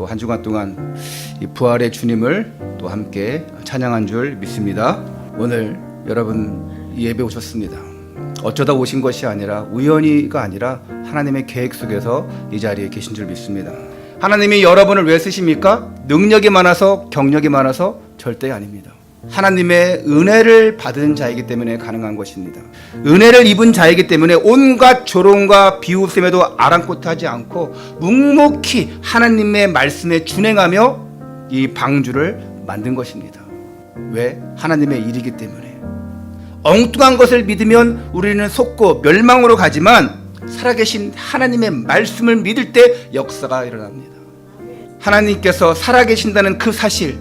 또 한 주간 동안 이 부활의 주님을 또 함께 찬양한 줄 믿습니다. 오늘 여러분 이 예배 오셨습니다. 어쩌다 오신 것이 아니라 우연히가 아니라 하나님의 계획 속에서 이 자리에 계신 줄 믿습니다. 하나님이 여러분을 왜 쓰십니까? 능력이 많아서 경력이 많아서 절대 아닙니다. 하나님의 은혜를 받은 자이기 때문에 가능한 것입니다. 은혜를 입은 자이기 때문에 온갖 조롱과 비웃음에도 아랑곳하지 않고 묵묵히 하나님의 말씀에 준행하며 이 방주를 만든 것입니다. 왜? 하나님의 일이기 때문에. 엉뚱한 것을 믿으면 우리는 속고 멸망으로 가지만 살아계신 하나님의 말씀을 믿을 때 역사가 일어납니다. 하나님께서 살아계신다는 그 사실,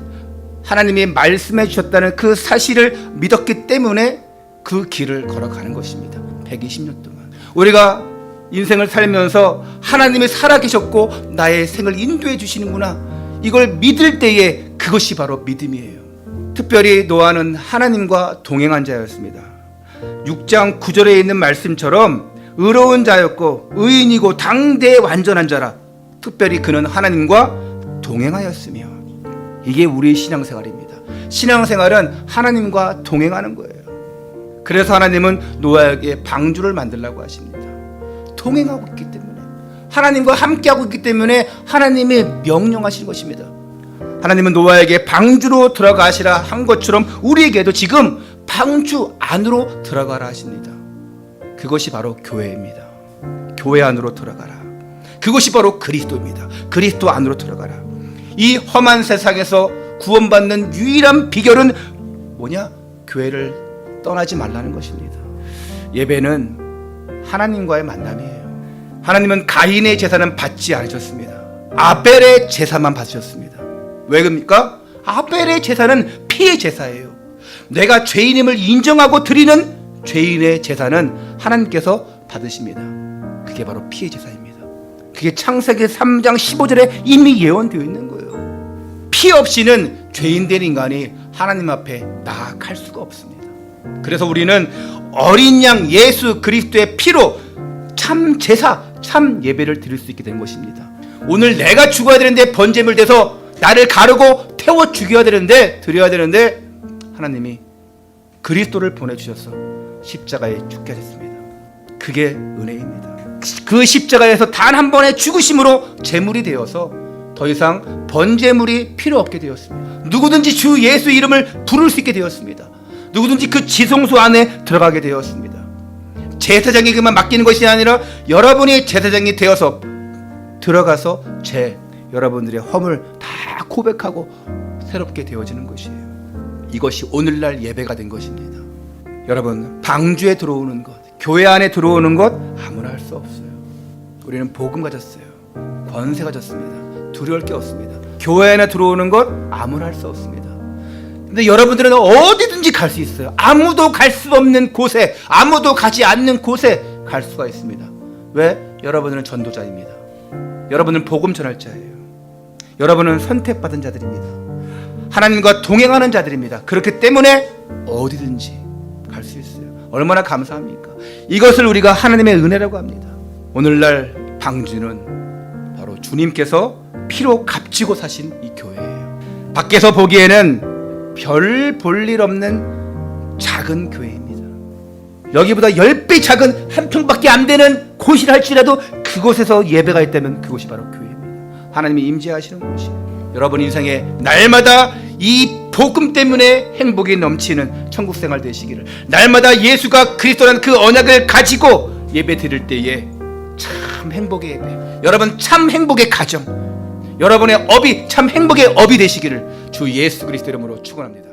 하나님이 말씀해 주셨다는 그 사실을 믿었기 때문에 그 길을 걸어가는 것입니다. 120년 동안. 우리가 인생을 살면서 하나님이 살아계셨고 나의 생을 인도해 주시는구나. 이걸 믿을 때에 그것이 바로 믿음이에요. 특별히 노아는 하나님과 동행한 자였습니다. 6장 9절에 있는 말씀처럼 의로운 자였고 의인이고 당대의 완전한 자라. 특별히 그는 하나님과 동행하였으며 이게 우리의 신앙생활입니다. 신앙생활은 하나님과 동행하는 거예요. 그래서 하나님은 노아에게 방주를 만들라고 하십니다. 동행하고 있기 때문에 하나님과 함께하고 있기 때문에 하나님이 명령하신 것입니다. 하나님은 노아에게 방주로 들어가시라 한 것처럼 우리에게도 지금 방주 안으로 들어가라 하십니다. 그것이 바로 교회입니다. 교회 안으로 들어가라. 그것이 바로 그리스도입니다. 그리스도 안으로 들어가라. 이 험한 세상에서 구원받는 유일한 비결은 뭐냐? 교회를 떠나지 말라는 것입니다. 예배는 하나님과의 만남이에요. 하나님은 가인의 제사는 받지 않으셨습니다. 아벨의 제사만 받으셨습니다. 왜 그럽니까? 아벨의 제사는 피의 제사예요. 내가 죄인임을 인정하고 드리는 죄인의 제사는 하나님께서 받으십니다. 그게 바로 피의 제사입니다. 그게 창세기 3장 15절에 이미 예언되어 있는 거예요. 피 없이는 죄인된 인간이 하나님 앞에 나아갈 수가 없습니다. 그래서 우리는 어린 양 예수 그리스도의 피로 참 제사, 참 예배를 드릴 수 있게 된 것입니다. 오늘 내가 죽어야 되는데 번제물 돼서 나를 가르고 태워 죽여야 되는데 드려야 되는데 하나님이 그리스도를 보내주셔서 십자가에 죽게 하셨습니다. 그게 은혜입니다. 그 십자가에서 단 한 번의 죽으심으로 제물이 되어서 더 이상 번제물이 필요 없게 되었습니다. 누구든지 주 예수 이름을 부를 수 있게 되었습니다. 누구든지 그 지성소 안에 들어가게 되었습니다. 제사장에게만 맡기는 것이 아니라 여러분이 제사장이 되어서 들어가서 제 여러분들의 허물 다 고백하고 새롭게 되어지는 것이에요. 이것이 오늘날 예배가 된 것입니다. 여러분 방주에 들어오는 것, 교회 안에 들어오는 것 아무나 할 수 없어요. 우리는 복음 가졌어요. 권세 가졌습니다. 두려울 게 없습니다. 교회 안에 들어오는 것 아무나 할 수 없습니다. 근데 여러분들은 어디든지 갈 수 있어요. 아무도 갈 수 없는 곳에, 아무도 가지 않는 곳에 갈 수가 있습니다. 왜? 여러분은 전도자입니다. 여러분은 복음 전할 자예요. 여러분은 선택받은 자들입니다. 하나님과 동행하는 자들입니다. 그렇기 때문에 어디든지 갈 수 있어요. 얼마나 감사합니까? 이것을 우리가 하나님의 은혜라고 합니다. 오늘날 방주는 바로 주님께서 피로 값지고 사신 이 교회예요. 밖에서 보기에는 별 볼 일 없는 작은 교회입니다. 여기보다 10배 작은 한 평밖에 안 되는 곳이라 할지라도 그곳에서 예배가 있다면 그곳이 바로 교회입니다. 하나님이 임재하시는 곳이에요. 여러분 인생에 날마다 이 복음 때문에 행복이 넘치는 천국 생활 되시기를 날마다 예수가 그리스도라는 그 언약을 가지고 예배 드릴 때에 참 행복의 예배 여러분 참 행복의 가정 여러분의 업이 참 행복의 업이 되시기를 주 예수 그리스도 이름으로 축원합니다.